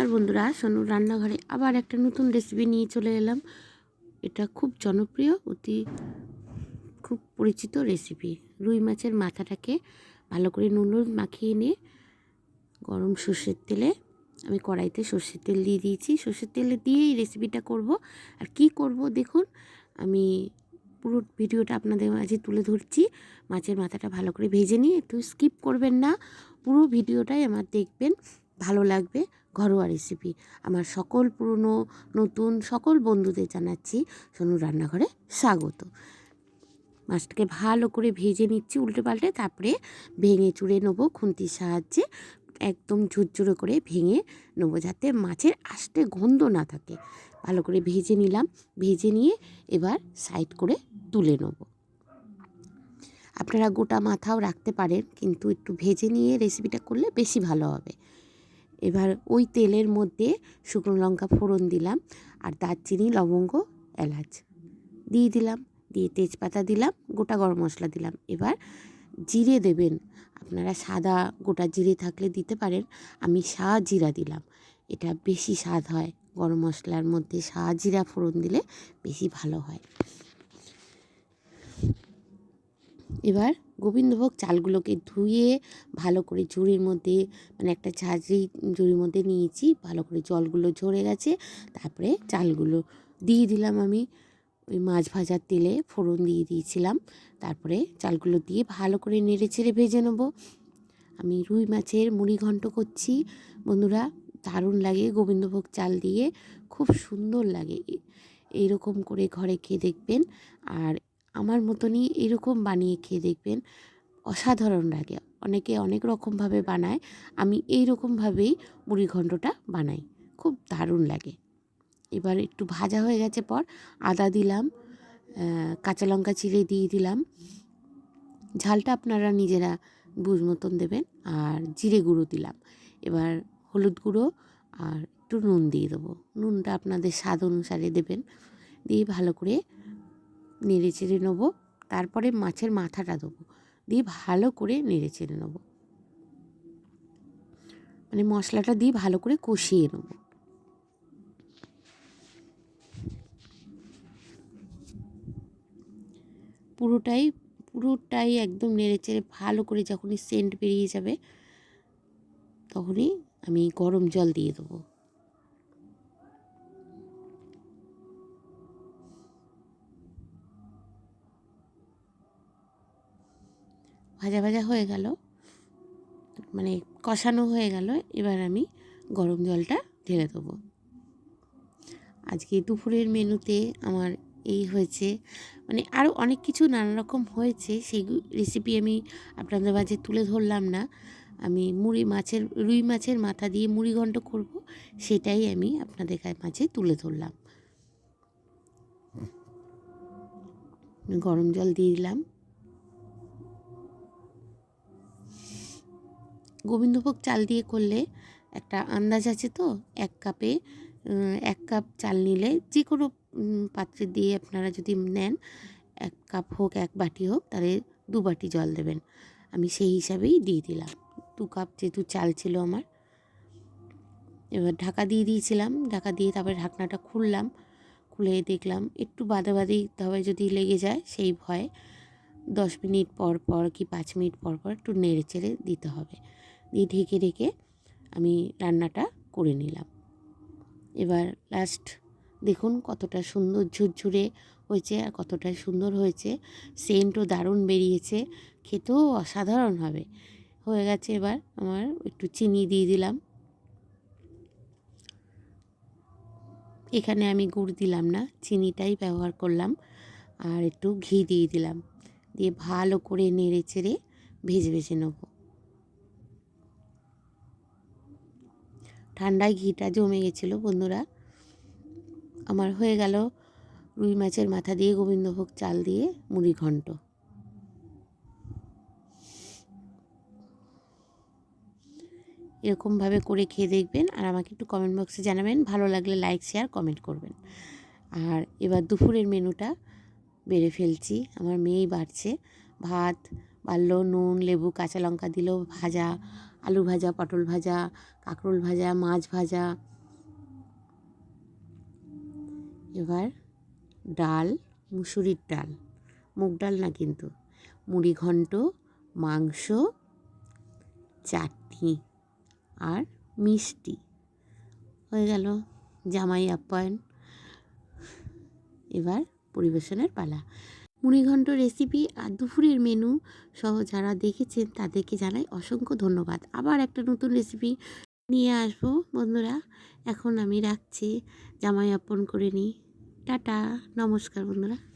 নমস্কার বন্ধুরা, সোনুর রান্নাঘরে আবার একটা নতুন রেসিপি নিয়ে চলে এলাম। এটা খুব জনপ্রিয়, অতি খুব পরিচিত রেসিপি রুই মাছের মাথাটাকে ভালো করে নুন মাখিয়ে নিয়ে গরম সর্ষের তেলে আমি কড়াইতে সর্ষের তেল দিয়ে দিয়েছি। সর্ষের তেলে দিয়েই রেসিপিটা করব। আর কি করব দেখুন, আমি পুরো ভিডিওটা আপনাদের মাঝে তুলে ধরছি। মাছের মাথাটা ভালো করে ভেজে নিয়ে একটু স্কিপ করবেন না। পুরো ভিডিওটাই আমার দেখবেন। ভালো লাগবে ঘরোয়া রেসিপি আমার সকল পুরনো, নতুন, সকল বন্ধুদের জানাচ্ছি সোনু রান্নাঘরে স্বাগত। মাছটাকে ভালো করে ভেজে নিচ্ছি উল্টে পাল্টে, তারপরে ভেঙে চুড়ে নেব খুন্তির সাহায্যে। একদম ঝুরঝুরে করে ভেঙে নেব যাতে মাছের আষ্টে গন্ধ না থাকে। ভালো করে ভেজে নিলাম, ভেজে নিয়ে এবার সাইড করে তুলে নেব। আপনারা গোটা মাথাও রাখতে পারেন, কিন্তু একটু ভেজে নিয়ে রেসিপিটা করলে বেশি ভালো হবে। এবার ওই তেলের মধ্যে শুকনো লঙ্কা ফোড়ন দিলাম আর দারচিনি, লবঙ্গ, এলাচ দিয়ে দিলাম, দিয়ে তেজপাতা দিলাম, গোটা গরম মশলা দিলাম। এবার জিরে দেবেন। আপনারা সাদা গোটা জিরে থাকলে দিতে পারেন। আমি শাহ জিরা দিলাম। এটা বেশি স্বাদ হয়। গরম মশলার মধ্যে শাহ জিরা ফোড়ন দিলে বেশি ভালো হয়। এবার গোবিন্দভোগ চালগুলোকে ধুয়ে ভালো করে ঝুড়ির মধ্যে মানে একটা ঝাঁঝরি ঝুড়ির মধ্যে নিয়েছি, ভালো করে জলগুলো ঝরে গেছে। তারপরে চালগুলো দিয়ে দিলাম আমি, ওই মাছ ভাজার তেলে ফোড়ন দিয়ে দিয়েছিলাম। তারপরে চালগুলো দিয়ে ভালো করে নেড়ে ছেড়ে ভেজে নেব। আমি রুই মাছের মুড়ি ঘন্ট করছি। বন্ধুরা, দারুণ লাগে গোবিন্দভোগ চাল দিয়ে, খুব সুন্দর লাগে। এইরকম করে ঘরে খেয়ে দেখবেন। আর আমার মতনই এরকম বানিয়ে খেয়ে দেখবেন। অসাধারণ লাগে। অনেকে অনেক রকমভাবে বানায়। আমি এই রকমভাবেই মুড়ি ঘণ্টটা বানাই। খুব দারুণ লাগে। এবার একটু ভাজা হয়ে গেছে পর আদা দিলাম কাঁচা লঙ্কা চিড়ে দিয়ে দিলাম। ঝালটা আপনারা নিজেরা বুঝ মতন দেবেন। আর জিরে গুঁড়ো দিলাম। এবার হলুদ গুঁড়ো আর একটু নুন দিয়ে দেবো। নুনটা আপনাদের স্বাদ অনুসারে দেবেন। দিয়ে ভালো করে নেড়ে চেড়ে নেব। তারপরে মাছের মাথাটা দেবো। দিয়ে ভালো করে নেড়ে চেড়ে নেব। মানে মশলাটা দিয়ে ভালো করে কষিয়ে নেব। পুরোটাই পুরোটাই একদম নেড়ে চেড়ে ভালো করে যখনই সেন্ট বেরিয়ে যাবে, তখনই আমি গরম জল দিয়ে দেবো। ভাজা ভাজা হয়ে গেল। মানে কষানো হয়ে গেল। এবার আমি গরম জলটা ঢেলে দেবো। আজকে দুপুরের মেনুতে আমার এই হয়েছে। মানে আরও অনেক কিছু নানা রকম হয়েছে। সেই রেসিপি আমি আপনাদের মাঝে তুলে ধরলাম না। আমি মুড়ি মাছের, রুই মাছের মাথা দিয়ে মুড়ি ঘন্ট করব। সেটাই আমি আপনাদের মাঝে তুলে ধরলাম। গরম জল দিয়ে দিলাম। গোবিন্দভোগ চাল দিয়ে করলে একটা আন্দাজ আছে তো? এক কাপে এক কাপ চাল নিলে যে কোনো পাত্রে দিয়ে আপনারা যদি নেন, এক কাপ হোক, এক বাটি হোক, তাহলে দু বাটি জল দেবেন। আমি সেই হিসাবেই দিয়ে দিলাম। দু কাপ যেহেতু চাল ছিল আমার, এবার ঢাকা দিয়ে দিয়েছিলাম। ঢাকা দিয়ে তারপরে ঢাকনাটা খুললাম। খুলে দেখলাম একটু বাদে বাদে তবে যদি লেগে যায়, সেই ভয় দশ মিনিট পর পর কি পাঁচ মিনিট পর পর একটু নেড়ে চেড়ে দিতে হবে। দিয়ে ঢেকে ঢেকে আমি রান্নাটা করে নিলাম। এবার লাস্ট দেখুন কতটা সুন্দর ঝুরঝুরে হয়েছে আর কতটা সুন্দর হয়েছে। সেন্টও দারুণ বেরিয়েছে। খেতেও অসাধারণ হবে। হয়ে গেছে এবার আমার একটু চিনি দিয়ে দিলাম। এখানে আমি গুড় দিলাম না, চিনিটাই ব্যবহার করলাম আর একটু ঘি দিয়ে দিলাম। দিয়ে ভালো করে নেড়ে চেড়ে ভেজে ভেজে নেব। ঠান্ডায় ঘিটা জমে গেছিল, বন্ধুরা। আমার হয়ে গেল রুই মাছের মাথা দিয়ে গোবিন্দভোগ চাল দিয়ে মুড়ি ঘন্ট। এরকমভাবে করে খেয়ে দেখবেন আর আমাকে একটু কমেন্ট বক্সে জানাবেন। ভালো লাগলে লাইক শেয়ার কমেন্ট করবেন। আর এবার দুপুরের মেনুটা বেড়ে ফেলছি। আমার মেয়েই বাড়ছে। ভাত, বাড়লো নুন, লেবু, কাঁচা লঙ্কা দিল, ভাজা আলু ভাজা, পটল ভাজা, কাঁকরোল ভাজা, মাছ ভাজা। এবার ডাল, মুসুরির ডাল। মুগ ডাল না কিন্তু, মুড়ি ঘন্ট, মাংস, চাটনি আর মিষ্টি। হয়ে গেল জামাই আপ্যায়ন এবার পরিবেশনের পালা। মুড়িঘণ্ট রেসিপি আর দুপুরের মেনু সহ যারা দেখেছেন তাদেরকে জানাই অসংখ্য ধন্যবাদ। আবার একটা নতুন রেসিপি নিয়ে আসব বন্ধুরা। এখন আমি রাখছি। জামাই আপন করে নিই। টাটা। নমস্কার বন্ধুরা।